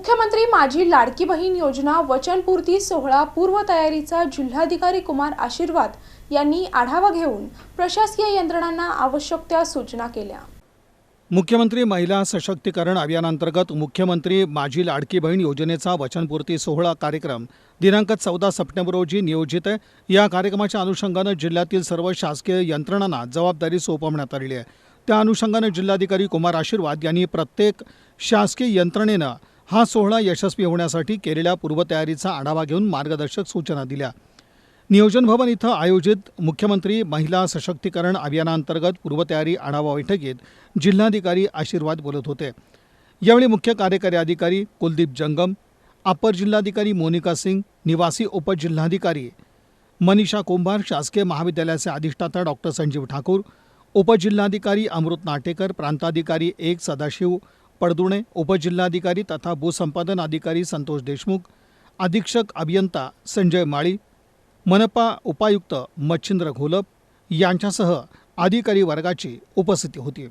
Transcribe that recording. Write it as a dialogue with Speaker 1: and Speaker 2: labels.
Speaker 1: मुख्यमंत्री माझी लाडकी बहीण योजना वचनपूर्ती सोहळा पूर्वतयारीचा जिल्हाधिकारी कुमार आशीर्वाद यांनी आढावा घेऊन प्रशासकीय यंत्रणांना आवश्यक त्या सूचना केल्या.
Speaker 2: मुख्यमंत्री महिला सशक्तीकरण अभियानांतर्गत मुख्यमंत्री माझी लाडकी बहीण योजनेचा वचनपूर्ती सोहळा कार्यक्रम दिनांक चौदा सप्टेंबर रोजी नियोजित आहे. या कार्यक्रमाच्या अनुषंगानं जिल्ह्यातील सर्व शासकीय यंत्रणांना जबाबदारी सोपवण्यात आलेली आहे. त्या अनुषंगानं जिल्हाधिकारी कुमार आशीर्वाद यांनी प्रत्येक शासकीय यंत्रणेनं हा सोहळा यशस्वी होण्यासाठी केलेल्या पूर्वतयारीचा आढावा घेऊन मार्गदर्शक सूचना दिल्या. नियोजन भवन इथं आयोजित मुख्यमंत्री महिला सशक्तीकरण अभियानांतर्गत पूर्वतयारी आढावा बैठकीत जिल्हाधिकारी आशीर्वाद बोलत होते. यावेळी मुख्य कार्यकारी अधिकारी कुलदीप जंगम अपर जिल्हाधिकारी मोनिका सिंग निवासी उपजिल्हाधिकारी मनीषा कुंभार शासकीय महाविद्यालयाचे अधिष्ठाता डॉक्टर संजीव ठाकूर उपजिल्हाधिकारी अमृत नाटेकर प्रांताधिकारी एक सदाशिव पडदुणे उपजिल्हाधिकारी तथा भूसंपादन अधिकारी संतोष देशमुख अधीक्षक अभियंता संजय माळी मनपा उपायुक्त मच्छिंद्र घोलप यांच्यासह अधिकारी वर्गाची उपस्थिती होती.